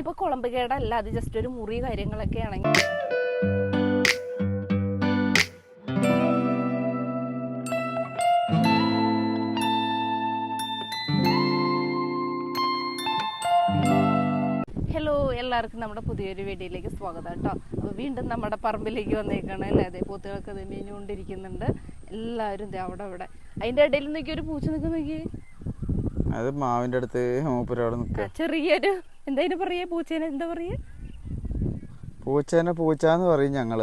ഇനിയിപ്പോ കുളമ്പ് കേടല്ല അത് ജസ്റ്റ് ഒരു മുറി കാര്യങ്ങളൊക്കെ ആണെങ്കിൽ ഹലോ എല്ലാവർക്കും നമ്മുടെ പുതിയൊരു വീഡിയോയിലേക്ക് സ്വാഗതം കേട്ടോ. അപ്പോൾ വീണ്ടും നമ്മുടെ പറമ്പിലേക്ക് വന്നേക്കാണ് അല്ലേ? അതേ പോത്തുകളൊക്കെ അത് മേഞ്ഞുകൊണ്ടിരിക്കുന്നുണ്ട്. എല്ലാവരും അവിടെ അവിടെ. അതിന്റെ ഇടയിൽ നോക്കി ഒരു പൂച്ച നിൽക്കുന്ന അത് മാവിന്റെ അടുത്ത് മൂപ്പരവിടെ നിൽക്കുക ചെറിയൊരു എന്താ പറയേ പൂച്ചേനെ? എന്താ പറയേ? പൂച്ചേനെ പൂച്ചാന്ന് പറയും ഞങ്ങൾ.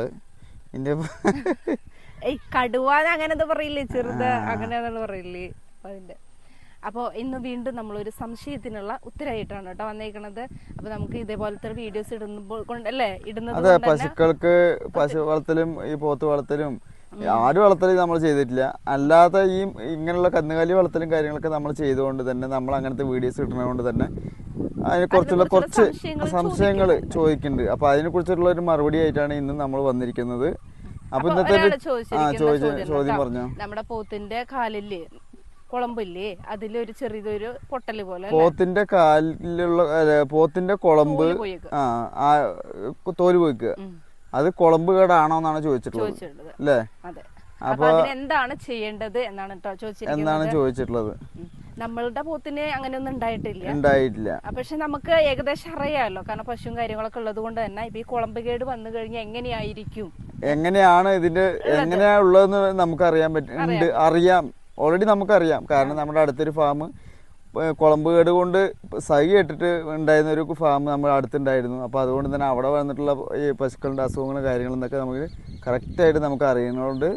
കടുവാൻ അങ്ങനെ എന്താ പറയില്ലേ? ചെറുത് അങ്ങനെയാണെന്ന് പറയില്ലേ? അപ്പൊ അതിന്റെ. അപ്പോൾ ഇന്ന് വീണ്ടും നമ്മളൊരു സംശയത്തിനുള്ള ഉത്തരമായിട്ടാണ് കേട്ടോ വന്നേക്കണത്. അപ്പോൾ നമുക്ക് ഇതേപോലത്തെ വീഡിയോസ് ഇടുമ്പോൾ കൊണ്ടല്ലേ ഇടുന്നത് അതെ പശുക്കൾക്ക് പശു വളർത്തലും ഈ പോത്ത് വളർത്തലും ആട് വളർത്തലും നമ്മൾ ചെയ്തിട്ടില്ല. അല്ലാതെ ഈ ഇങ്ങനെയുള്ള കന്നുകാലി വളർത്തലും കാര്യങ്ങളൊക്കെ നമ്മൾ ചെയ്തുകൊണ്ട് തന്നെ നമ്മൾ അങ്ങനത്തെ വീഡിയോസ് ഇടുന്നതുകൊണ്ട് തന്നെ അതിനെ കുറിച്ചുള്ള കുറച്ച് സംശയങ്ങൾ ചോദിക്കുന്നുണ്ട്. അപ്പൊ അതിനെ കുറിച്ചുള്ള ഒരു മറുപടി ആയിട്ടാണ് ഇന്ന് നമ്മൾ വന്നിരിക്കുന്നത്. അപ്പൊ അപ്പൊ ഇന്നത്തെ ചോദ്യം പറഞ്ഞോ. നമ്മുടെ പോത്തിന്റെ കാലിൽ കുളമ്പില്ലേ? അതിലൊരു ചെറിയൊരു പൊട്ടൽ പോലെ പോത്തിന്റെ കാലിലുള്ള പോത്തിന്റെ കുളമ്പ് ആ തോൽ പോയിക്കുക അത് കുളമ്പ് കേടാണോ എന്നാണ് ചോദിച്ചിട്ടുള്ളത്. അല്ലേ? അപ്പൊ എന്താണ് ചെയ്യേണ്ടത് എന്നാണ് ചോദിച്ചിട്ടുള്ളത്. നമ്മളുടെ പോത്തിന് അങ്ങനെയൊന്നും ഉണ്ടായിട്ടില്ല. ഉണ്ടായിട്ടില്ല. പക്ഷെ നമുക്ക് ഏകദേശം അറിയാമല്ലോ. കാരണം പശുവും കാര്യങ്ങളൊക്കെ ഉള്ളത് കൊണ്ട് തന്നെ ഇപ്പൊ ഈ കുളമ്പ് കേട് വന്നു കഴിഞ്ഞാൽ എങ്ങനെയായിരിക്കും? എങ്ങനെയാണ് ഇതിന്റെ എങ്ങനെയാ ഉള്ളതെന്ന് നമുക്ക് അറിയാൻ പറ്റും അറിയാം. ഓൾറെഡി നമുക്കറിയാം. കാരണം നമ്മുടെ അടുത്തൊരു ഫാം കുളമ്പ് കേട് കൊണ്ട് സഹി ഇട്ടിട്ട് ഉണ്ടായിരുന്ന ഒരു ഫാം നമ്മൾ അടുത്തുണ്ടായിരുന്നു. അപ്പോൾ അതുകൊണ്ട് തന്നെ അവിടെ വന്നിട്ടുള്ള ഈ പശുക്കളുടെ അസുഖങ്ങളും കാര്യങ്ങളും എന്നൊക്കെ നമുക്ക് കറക്റ്റായിട്ട് നമുക്ക് അറിയുന്നതുകൊണ്ട്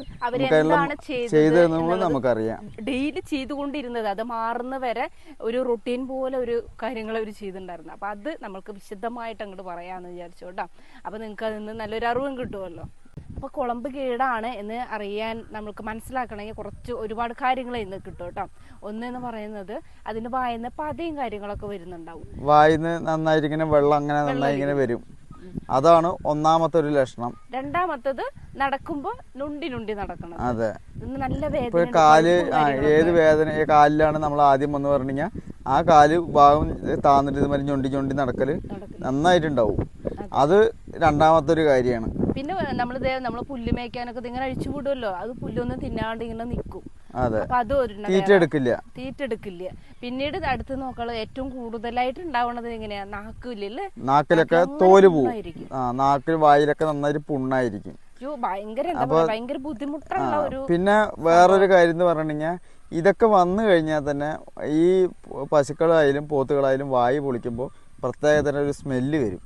ചെയ്തതെന്നുള്ളത് നമുക്കറിയാം. ഡെയിലി ചെയ്തുകൊണ്ടിരുന്നത് അത് മാറുന്ന വരെ ഒരു റുട്ടീൻ പോലെ ഒരു കാര്യങ്ങൾ അവർ ചെയ്തിട്ടുണ്ടായിരുന്നു. അപ്പോൾ അത് നമ്മൾക്ക് വിശദമായിട്ട് അങ്ങോട്ട് പറയാമെന്ന് വിചാരിച്ചു കേട്ടോ. അപ്പോൾ നിങ്ങൾക്ക് അതിൽ നിന്ന് നല്ലൊരു അറിവും കിട്ടുമല്ലോ. അപ്പൊ കുളമ്പ് കീടാണ് എന്ന് അറിയാൻ നമുക്ക് മനസ്സിലാക്കണമെങ്കിൽ കുറച്ച് ഒരുപാട് കാര്യങ്ങൾ ഇന്ന് കിട്ടും കേട്ടോ. ഒന്ന് എന്ന് പറയുന്നത് അതിന് വായന്ന് പതയും കാര്യങ്ങളൊക്കെ വരുന്നുണ്ടാവും. വായന്ന് നന്നായിട്ട് ഇങ്ങനെ വെള്ളം അങ്ങനെ നന്നായി ഇങ്ങനെ വരും. അതാണ് ഒന്നാമത്തെ ഒരു ലക്ഷണം. രണ്ടാമത്തത് നടക്കുമ്പോ നുണ്ടി നുണ്ടി നടക്കണം അതെ. നല്ല വേദന കാൽ ഏത് വേദന കാലിലാണ് നമ്മൾ ആദ്യം വന്ന് പറഞ്ഞു ആ കാൽ ഭാഗം താന്നിട്ട് ഇതുമാതിരി ഞൊണ്ടി ഞൊണ്ടി നടക്കൽ. നന്നായിട്ടുണ്ടാവും. അത് രണ്ടാമത്തെ ഒരു കാര്യമാണ്. പിന്നെ നമ്മൾ നമ്മൾ പുല്ല് മേയ്ക്കാനൊക്കെ ഇങ്ങനെ അഴിച്ചു വിടുമല്ലോ അത് പുല്ലൊന്നും തിന്നാണ്ട് ഇങ്ങനെ നിൽക്കും അതെ. അത് എടുക്കില്ല തീറ്റ എടുക്കില്ല. തീറ്റെടുക്കില്ല. പിന്നീട് അടുത്ത് നോക്കൾ ഏറ്റവും കൂടുതലായിട്ട് ഉണ്ടാവണത് എങ്ങനെയാ? നാക്കില്ലേ നാക്കിലൊക്കെ തോൽ പോവും. ആ നാക്കിൽ വായിലൊക്കെ നന്നായിട്ട് പുണ്ണായിരിക്കും. ഭയങ്കര ബുദ്ധിമുട്ടുള്ള ഒരു പിന്നെ വേറൊരു കാര്യം എന്ന് പറഞ്ഞു കഴിഞ്ഞാൽ ഇതൊക്കെ വന്നു കഴിഞ്ഞാൽ തന്നെ ഈ പശുക്കളായാലും പോത്തുകളായാലും വായു പൊളിക്കുമ്പോൾ പ്രത്യേക തരം ഒരു സ്മെല്ല് വരും.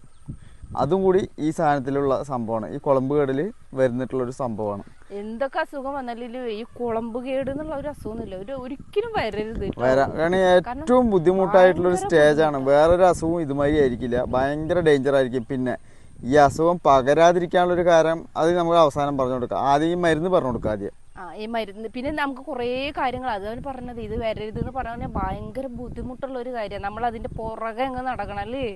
അതും കൂടി ഈ സാധനത്തിലുള്ള സംഭവമാണ്. ഈ കുളമ്പ് കേടിൽ വരുന്നിട്ടുള്ള ഒരു സംഭവമാണ്. എന്തൊക്കെ അസുഖം വന്നാലും ഈ കുളമ്പ് കേട് എന്നുള്ള ഒരു അസുഖമൊന്നുമില്ല. ഒരു ഒരിക്കലും വരരുത്. വരാം കാരണം ഏറ്റവും ബുദ്ധിമുട്ടായിട്ടുള്ള ഒരു സ്റ്റേജാണ് വേറൊരു അസുഖവും ഇതുമാതിരി ആയിരിക്കില്ല. ഭയങ്കര ഡേഞ്ചർ ആയിരിക്കും. പിന്നെ ഈ അസുഖം പകരാതിരിക്കാനുള്ള ഒരു കാരണം അത് നമ്മൾ അവസാനം പറഞ്ഞു കൊടുക്കാം. ആദ്യം ഈ മരുന്ന് പറഞ്ഞു കൊടുക്കാം ആദ്യം. ആ ഈ മരുന്ന്. പിന്നെ നമുക്ക് കുറേ കാര്യങ്ങൾ. അത് അവന് പറഞ്ഞത് ഇത് വരരുത് എന്ന് പറഞ്ഞാൽ ഭയങ്കര ബുദ്ധിമുട്ടുള്ള ഒരു കാര്യമാണ്. നമ്മൾ അതിന്റെ പുറകെ അങ്ങ് നടക്കണം അല്ലേ?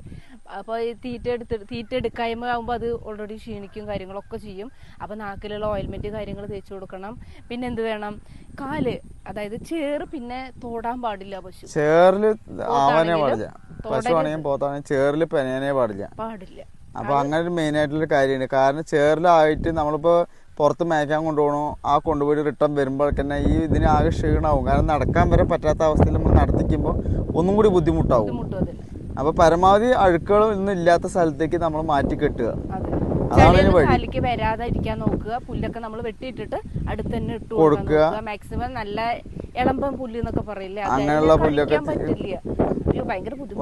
അപ്പോൾ ഈ തീറ്റ എടുത്ത് തീറ്റ എടുക്കായ്മ ആകുമ്പോൾ അത് ഓൾറെഡി ക്ഷീണിക്കും കാര്യങ്ങളൊക്കെ ചെയ്യും. അപ്പോൾ നാക്കിലുള്ള ഓയിൽമെന്റ് കാര്യങ്ങൾ തേച്ചു കൊടുക്കണം. പിന്നെ എന്ത് വേണം? കാൽ. അതായത് ചേറ് പിന്നെ തോടാൻ പാടില്ല പശു. ചേറിൽ ആവാനേ പാടില്ല. പശുവാണെങ്കിൽ ചേറിൽ പെനയാനേ പാടില്ല. പാടില്ല. അപ്പൊ അങ്ങനെ ഒരു മെയിൻ ആയിട്ടുള്ള കാര്യമാണ് കാരണം ചേറിലായിട്ട് നമ്മളിപ്പോ പുറത്ത് മേയ്ക്കാൻ കൊണ്ടുപോകണോ? ആ കൊണ്ടുപോയി റിട്ടേൺ വരുമ്പോഴൊക്കെ തന്നെ ഈ ഇതിന് ആകെ ക്ഷീണാവും. കാരണം നടക്കാൻ വരെ പറ്റാത്ത അവസ്ഥയിൽ നമ്മൾ നടത്തിക്കുമ്പോൾ ഒന്നും കൂടി ബുദ്ധിമുട്ടാവും. ബുദ്ധിമുട്ടും അതിൽ അപ്പൊ പരമാവധി അഴുക്കുകൾ ഒന്നും ഇല്ലാത്ത സ്ഥലത്തേക്ക് നമ്മൾ മാറ്റി കെട്ടുക. കാലിക്ക് വരാതിരിക്കാൻ നോക്കുക. പുല്ലൊക്കെ നമ്മൾ വെട്ടിയിട്ടിട്ട് അടുത്ത് തന്നെ ഇട്ട് കൊടുക്കുക. മാക്സിമം നല്ല ഇളമ്പം പുല്ല് എന്നൊക്കെ പറയില്ലേ? അങ്ങനെയുള്ള പുല്ലൊക്കെ പറ്റില്ല.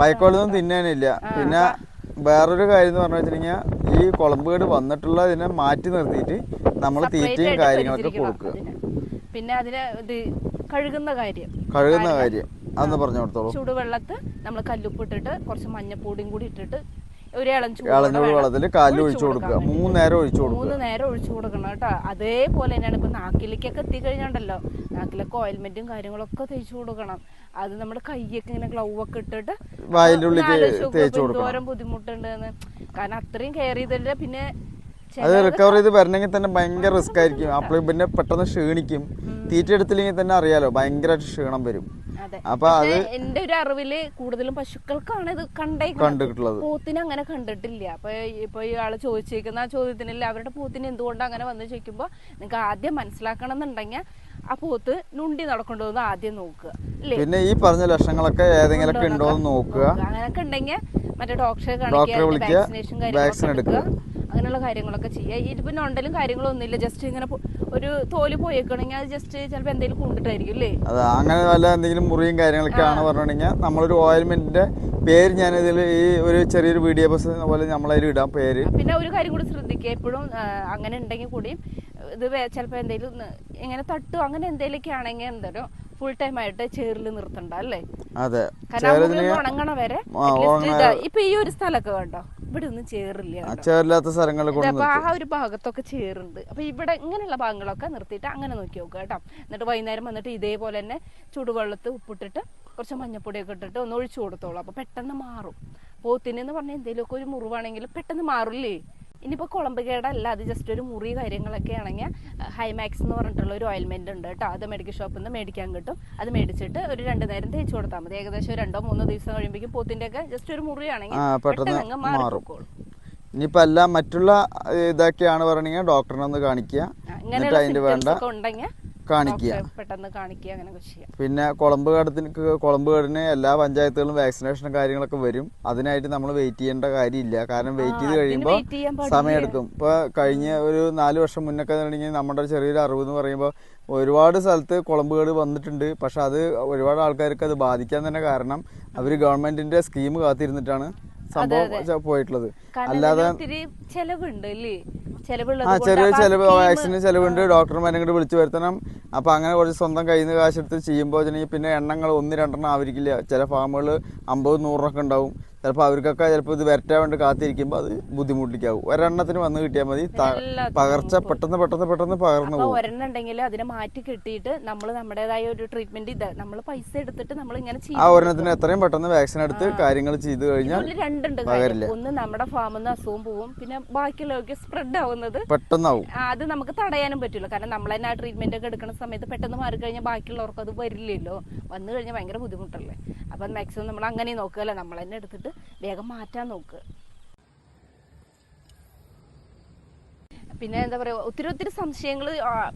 വൈക്കോലൊന്നും തിന്നാനില്ല. പിന്നെ വേറൊരു കാര്യം എന്ന് പറഞ്ഞു വെച്ചിട്ടുണ്ടെങ്കിൽ ഈ കുളമ്പുകേട് വന്നിട്ടുള്ള ഇതിനെ മാറ്റി നിർത്തിയിട്ട് നമ്മൾ തീറ്റയും കാര്യങ്ങളൊക്കെ കൊടുക്കുക. പിന്നെ അതിന് ഇത് കഴുകുന്ന കാര്യം. കഴുകുന്ന കാര്യം. അന്ന് പറഞ്ഞു കൊടുത്തോളൂ. ചൂടുവെള്ളത്ത് നമ്മൾ കല്ലുപ്പിട്ടിട്ട് കുറച്ച് മഞ്ഞപ്പൊടിയും കൂടി ഇട്ടിട്ട് ഒരു ഇളം ഇളഞ്ഞൂട് വെള്ളത്തിൽ കാലിൽ ഒഴിച്ചു കൊടുക്കുക. മൂന്ന് നേരം ഒഴിച്ചു കൊടുക്കുക. മൂന്ന് നേരം ഒഴിച്ചു കൊടുക്കണം കേട്ടോ. അതേപോലെ തന്നെയാണ് ഇപ്പൊ നാക്കിലേക്കൊക്കെ എത്തിക്കഴിഞ്ഞാണ്ടല്ലോ നാക്കിലൊക്കെ ഓയിൽമെന്റും കാര്യങ്ങളൊക്കെ തേച്ചു കൊടുക്കണം. അത് നമ്മുടെ കൈയൊക്കെ ഇങ്ങനെ ഗ്ലൗ ഒക്കെ ഇട്ടിട്ട് എന്തോരം ബുദ്ധിമുട്ടുണ്ടെന്ന്. കാരണം അത്രയും കെയർ ചെയ്തിട്ട് പിന്നെ അത് റിക്കവർ ചെയ്ത് വരണമെങ്കിൽ തന്നെ ഭയങ്കര റിസ്ക് ആയിരിക്കും. അപ്പോൾ പിന്നെ പെട്ടെന്ന് ക്ഷീണിക്കും. തീറ്റ എടുത്തില്ലെങ്കിൽ തന്നെ അറിയാലോ ഭയങ്കരമായിട്ട് ക്ഷീണം വരും. അപ്പൊ അത് എന്റെ ഒരു അറിവിൽ കൂടുതലും പശുക്കൾക്കാണ് ഇത് കണ്ടേ കണ്ടിട്ടുള്ളത്. പോത്തിന് അങ്ങനെ കണ്ടിട്ടില്ല. അപ്പൊ ഇപ്പൊ ഇയാൾ ചോദിച്ചേക്കുന്ന ആ ചോദ്യത്തിനില്ല അവരുടെ പോത്തിന് എന്തുകൊണ്ട് അങ്ങനെ വന്ന് ചോദിക്കുമ്പോ നിങ്ങൾക്ക് ആദ്യം മനസ്സിലാക്കണം എന്നുണ്ടെങ്കിൽ ആ പോത്ത് നുണ്ടി നടക്കണ്ടോന്ന് ആദ്യം നോക്കുക. പിന്നെ ഈ പറഞ്ഞ ലക്ഷണങ്ങളൊക്കെ ഏതെങ്കിലുമൊക്കെ ഉണ്ടോ എന്ന് നോക്കുക. അങ്ങനെയൊക്കെ ഉണ്ടെങ്കിൽ മറ്റേ ഡോക്ടറെ കാണിക്കുക വാക്സിനേഷൻ കാര്യങ്ങളൊക്കെ അങ്ങനെയുള്ള കാര്യങ്ങളൊക്കെ ചെയ്യുക. ഇതിപ്പോ നോണ്ടലും കാര്യങ്ങളൊന്നുമില്ല ജസ്റ്റ് ഇങ്ങനെ ഒരു തോൽ പോയേക്കണെങ്കിൽ അത് ജസ്റ്റ് ചിലപ്പോൾ എന്തെങ്കിലും കൊണ്ടിട്ടായിരിക്കും അല്ലേ? അത് അങ്ങനെ വല്ല എന്തെങ്കിലും മുറിയും കാര്യങ്ങളൊക്കെ ആണ് പറഞ്ഞിട്ടുണ്ടെങ്കിൽ നമ്മളൊരു ഓയിൽമെന്റിന്റെ പേര് ഞാൻ ഇതിൽ ഈ ഒരു ചെറിയൊരു വീഡിയോ ബസ് പോലെ നമ്മളതിൽ ഇടാം പേര്. പിന്നെ ഒരു കാര്യം കൂടി ശ്രദ്ധിക്കുക. എപ്പോഴും അങ്ങനെ ഉണ്ടെങ്കിൽ കൂടിയും ഇത് ചിലപ്പോൾ എന്തെങ്കിലും ഇങ്ങനെ തട്ടു അങ്ങനെ എന്തെങ്കിലുമൊക്കെ ആണെങ്കിൽ എന്തോ ഫുൾ ടൈം ആയിട്ട് ചേറിൽ നിർത്തണ്ട അല്ലേ? അതെ. ഉണങ്ങണ വരെ ഇപ്പൊ ഈ ഒരു സ്ഥലമൊക്കെ കണ്ടോ? ഇവിടെ ഒന്നും ചേറില്ല കണ്ടോ? ചേരില്ലാത്ത സ്ഥലങ്ങളിൽ അപ്പൊ ആ ഒരു ഭാഗത്തൊക്കെ ചേറുണ്ട്. അപ്പൊ ഇവിടെ ഇങ്ങനെയുള്ള ഭാഗങ്ങളൊക്കെ നിർത്തിയിട്ട് അങ്ങനെ നോക്കി നോക്കുക കേട്ടോ. എന്നിട്ട് വൈകുന്നേരം വന്നിട്ട് ഇതേപോലെ തന്നെ ചൂടുവെള്ളത്ത് ഉപ്പിട്ടിട്ട് കുറച്ച് മഞ്ഞപ്പൊടിയൊക്കെ ഇട്ടിട്ട് ഒന്ന് ഒഴിച്ചു കൊടുത്തോളൂ. അപ്പൊ പെട്ടെന്ന് മാറും. പോത്തിന് എന്ന് പറഞ്ഞാൽ എന്തെങ്കിലുമൊക്കെ ഒരു മുറിവാണെങ്കിൽ പെട്ടെന്ന് മാറില്ലേ? ഇനിയിപ്പോൾ കുളമ്പ് കേടല്ല അത് ജസ്റ്റ് ഒരു മുറി കാര്യങ്ങളൊക്കെ ആണെങ്കിൽ ഹൈമാക്സ് എന്ന് പറഞ്ഞിട്ടുള്ള ഒരു ഓയിൽമെന്റ് ഉണ്ട് കേട്ടോ അത് മെഡിക്കൽ ഷോപ്പിൽ നിന്ന് മേടിക്കാൻ കിട്ടും. അത് മേടിച്ചിട്ട് ഒരു രണ്ട് നേരം തേച്ച് കൊടുത്താൽ മതി. ഏകദേശം രണ്ടോ മൂന്നോ ദിവസം കഴിയുമ്പോഴേക്കും പോത്തിന്റെ ഒക്കെ ജസ്റ്റ് ഒരു മുറി ആണെങ്കിൽ പെട്ടെന്ന് അങ്ങ് മാറി മാറും. ഇനിയിപ്പോ എല്ലാം മറ്റുള്ള ഇതൊക്കെയാണ് പറഞ്ഞെങ്കിൽ ഡോക്ടറിനെ ഒന്ന് കാണിക്കുക. എന്നിട്ട് വേണ്ട ഉണ്ടെങ്കിൽ കാണിക്കുക. പെട്ടെന്ന് കാണിക്കുക അങ്ങനെയൊക്കെ ചെയ്യാം. പിന്നെ കുളമ്പ് കടത്തിന് കുളമ്പ് കാടിന് എല്ലാ പഞ്ചായത്തുകളും വാക്സിനേഷനും കാര്യങ്ങളൊക്കെ വരും. അതിനായിട്ട് നമ്മൾ വെയിറ്റ് ചെയ്യേണ്ട കാര്യമില്ല. കാരണം വെയിറ്റ് ചെയ്ത് കഴിയുമ്പോൾ സമയമെടുക്കും. ഇപ്പൊ കഴിഞ്ഞ ഒരു നാല് വർഷം മുന്നൊക്കെ തുടങ്ങി നമ്മുടെ ചെറിയൊരു അറിവ് എന്ന് പറയുമ്പോൾ ഒരുപാട് സ്ഥലത്ത് കുളമ്പുകേട് വന്നിട്ടുണ്ട്. പക്ഷെ അത് ഒരുപാട് ആൾക്കാർക്ക് അത് ബാധിക്കാൻ തന്നെ കാരണം അവർ ഗവൺമെന്റിന്റെ സ്കീം കാത്തിരുന്നിട്ടാണ് സംഭവം പോയിട്ടുള്ളത്. അല്ലാതെ ചെലവുണ്ട് അല്ലേ? ചെലവുള്ളത് ചെറിയ ചെലവ് വാക്സിന് ചെലവുണ്ട്. ഡോക്ടർമാരെ ഇങ്ങോട്ട് വിളിച്ചു വരുത്തണം. അപ്പൊ അങ്ങനെ കുറച്ച് സ്വന്തം കയ്യിൽ നിന്ന് കാശെടുത്ത് ചെയ്യുമ്പോൾ പിന്നെ എണ്ണങ്ങൾ ഒന്ന് രണ്ടെണ്ണം ആവരിക്കില്ല. ചില ഫാമുകൾ അമ്പത് നൂറൊക്കെ ഉണ്ടാവും. ചിലപ്പോൾ അവർക്കൊക്കെ ചിലപ്പോൾ ഇത് വരറ്റാൻ വേണ്ടി കാത്തിരിക്കുമ്പോൾ അത് ബുദ്ധിമുട്ടിക്കാവും. ഒരെണ്ണത്തിന് വന്ന് കിട്ടിയാൽ മതി. പകർച്ച പെട്ടെന്ന് പെട്ടെന്ന് പെട്ടെന്ന് പകർന്നു പോകും. ഒരെണ്ണം ഉണ്ടെങ്കിൽ അതിനെ മാറ്റി കിട്ടിയിട്ട് നമ്മൾ നമ്മുടേതായ ഒരു ട്രീറ്റ്മെന്റ് ഇത്. നമ്മൾ പൈസ എടുത്തിട്ട് നമ്മൾ ഇങ്ങനെ ആ ഒരെണ്ണത്തിന് എത്രയും പെട്ടെന്ന് വാക്സിൻ എടുത്ത് കാര്യങ്ങൾ ചെയ്തു കഴിഞ്ഞാൽ രണ്ടുണ്ട്. ഒന്ന് നമ്മുടെ ഫാമിൽ നിന്ന് അസുഖം പോവും. പിന്നെ ബാക്കിയുള്ളവർക്ക് സ്പ്രെഡ് ആവുന്നത് പെട്ടെന്നാവും. അത് നമുക്ക് തടയാനും പറ്റില്ല. കാരണം നമ്മൾ തന്നെ ആ ട്രീറ്റ്മെന്റ് ഒക്കെ എടുക്കുന്ന സമയത്ത് പെട്ടെന്ന് മാറി കഴിഞ്ഞാൽ ബാക്കിയുള്ളവർക്ക് അത് വരില്ലല്ലോ. വന്നു കഴിഞ്ഞാൽ ഭയങ്കര ബുദ്ധിമുട്ടല്ലേ. അപ്പം മാക്സിമം നമ്മൾ അങ്ങനെ നോക്കുകയല്ല. നമ്മൾ തന്നെ എടുത്തിട്ട് വേഗം മാറ്റാൻ നോക്കുക പിന്നെ എന്താ പറയുക ഒത്തിരി ഒത്തിരി സംശയങ്ങൾ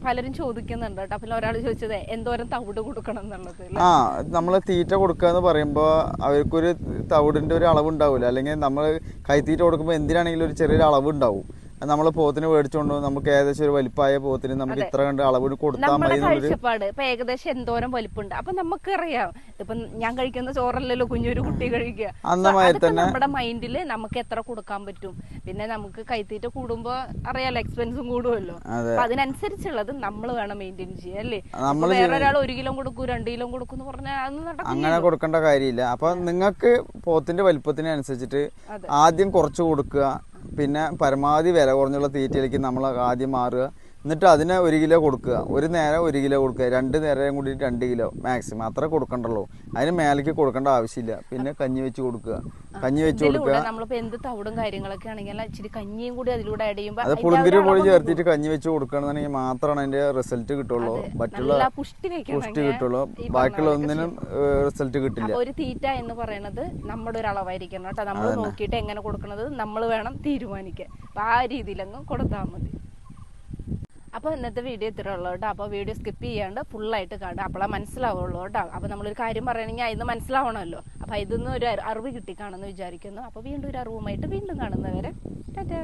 പലരും ചോദിക്കുന്നുണ്ട് കേട്ടോ. പിന്നെ ഒരാൾ ചോദിച്ചത് എന്തോരം തവിട് കൊടുക്കണം എന്നുള്ളത്? ആ നമ്മൾ തീറ്റ കൊടുക്കുക എന്ന് പറയുമ്പോൾ അവർക്കൊരു തവിടിന്റെ ഒരു അളവ് ഉണ്ടാവില്ല അല്ലെങ്കിൽ നമ്മൾ കൈത്തീറ്റ കൊടുക്കുമ്പോൾ എന്തിനാണെങ്കിലും ഒരു ചെറിയൊരു അളവ് ഉണ്ടാവും നമ്മൾ പോത്തിന് മേടിച്ചോണ്ട് നമുക്ക് ഏകദേശം ഒരു വലിപ്പായ പോത്തിന് നമുക്ക് ഇത്ര കണ്ട് അളവിന് കൊടുത്താൽ മതി കാഴ്ചപ്പാട്. ഇപ്പൊ ഏകദേശം എന്തോരം വലിപ്പുണ്ട്. അപ്പൊ നമുക്കറിയാം. ഇപ്പൊ ഞാൻ കഴിക്കുന്ന ചോറല്ലല്ലോ കുഞ്ഞൊരു കുട്ടി കഴിക്കുക. അന്നമായി അതൊക്കെ തന്നെ നമ്മുടെ മൈൻഡിൽ നമുക്ക് എത്ര കൊടുക്കാൻ പറ്റും. പിന്നെ നമുക്ക് കൈത്തീറ്റ കൂടുമ്പോ അറിയാലോ എക്സ്പെൻസും കൂടുമല്ലോ അപ്പൊ അതിനനുസരിച്ചുള്ളത് നമ്മൾ വേണം മെയിന്റെയിൻ ചെയ്യാൻ അല്ലേ? വേറെ ഒരാൾ ഒരു കിലോ കൊടുക്കൂ രണ്ട് കിലോ കൊടുക്കും എന്ന് പറഞ്ഞാൽ അങ്ങനെ കൊടുക്കേണ്ട കാര്യമില്ല. അപ്പൊ നിങ്ങൾക്ക് പോത്തിന്റെ വലിപ്പത്തിനനുസരിച്ചിട്ട് ആദ്യം കുറച്ച് കൊടുക്കുക. പിന്നെ പരമാവധി വില കുറഞ്ഞുള്ള തീറ്റയിലേക്ക് നമ്മൾ ആദ്യം മാറുക. എന്നിട്ട് അതിനെ ഒരു കിലോ കൊടുക്കുക. ഒരു നേരം ഒരു കിലോ കൊടുക്കുക. രണ്ട് നേരം കൂടി രണ്ട് കിലോ മാക്സിമം അത്ര കൊടുക്കണ്ടല്ലോ അതിന് മേലേക്ക് കൊടുക്കേണ്ട ആവശ്യമില്ല. പിന്നെ കഞ്ഞി വെച്ച് കൊടുക്കുക. കഞ്ഞി വെച്ച് കൊടുക്കുക. നമ്മളിപ്പോ എന്ത് തവിടും കാര്യങ്ങളൊക്കെ ആണെങ്കിൽ ഇച്ചിരി കഞ്ഞിയും കൂടി അതിലൂടെ ആഡ് ചെയ്യുമ്പോൾ അത് പുളിങ്കുരു പൊടി ചേർത്തിട്ട് കഞ്ഞി വെച്ച് കൊടുക്കുകയാണെന്നുണ്ടെങ്കിൽ മാത്രമാണ് അതിന്റെ റിസൾട്ട് കിട്ടുള്ളൂ. മറ്റുള്ള പുഷ്ടി കിട്ടുള്ളൂ. ബാക്കിയുള്ള ഒന്നിനും റിസൾട്ട് കിട്ടില്ല. ഒരു തീറ്റ എന്ന് പറയുന്നത് നമ്മുടെ ഒരു അളവായിരിക്കണം കേട്ടോ നമ്മൾ നോക്കിയിട്ട് എങ്ങനെ കൊടുക്കുന്നത് നമ്മൾ വേണം തീരുമാനിക്കാൻ. അപ്പൊ ആ രീതിയിലങ്ങ് കൊടുത്താൽ മതി. അപ്പൊ ഇന്നത്തെ വീഡിയോ ഇത്ര ഉള്ളൂ കേട്ടോ അപ്പൊ വീഡിയോ സ്കിപ്പ് ചെയ്യാണ്ട് ഫുൾ ആയിട്ട് കാണുക. അപ്പോഴാ മനസ്സിലാവുള്ളൂ കേട്ടോ അപ്പൊ നമ്മളൊരു കാര്യം പറയണമെങ്കിൽ അതിന് മനസ്സിലാവണമല്ലോ. അപ്പോൾ ഇതൊന്നും ഒരു അറിവ് കിട്ടി കാണുമെന്ന് വിചാരിക്കുന്നു. അപ്പോൾ വീണ്ടും ഒരു അറിവുമായിട്ട് വീണ്ടും കാണുന്നവരെ ടാറ്റാ.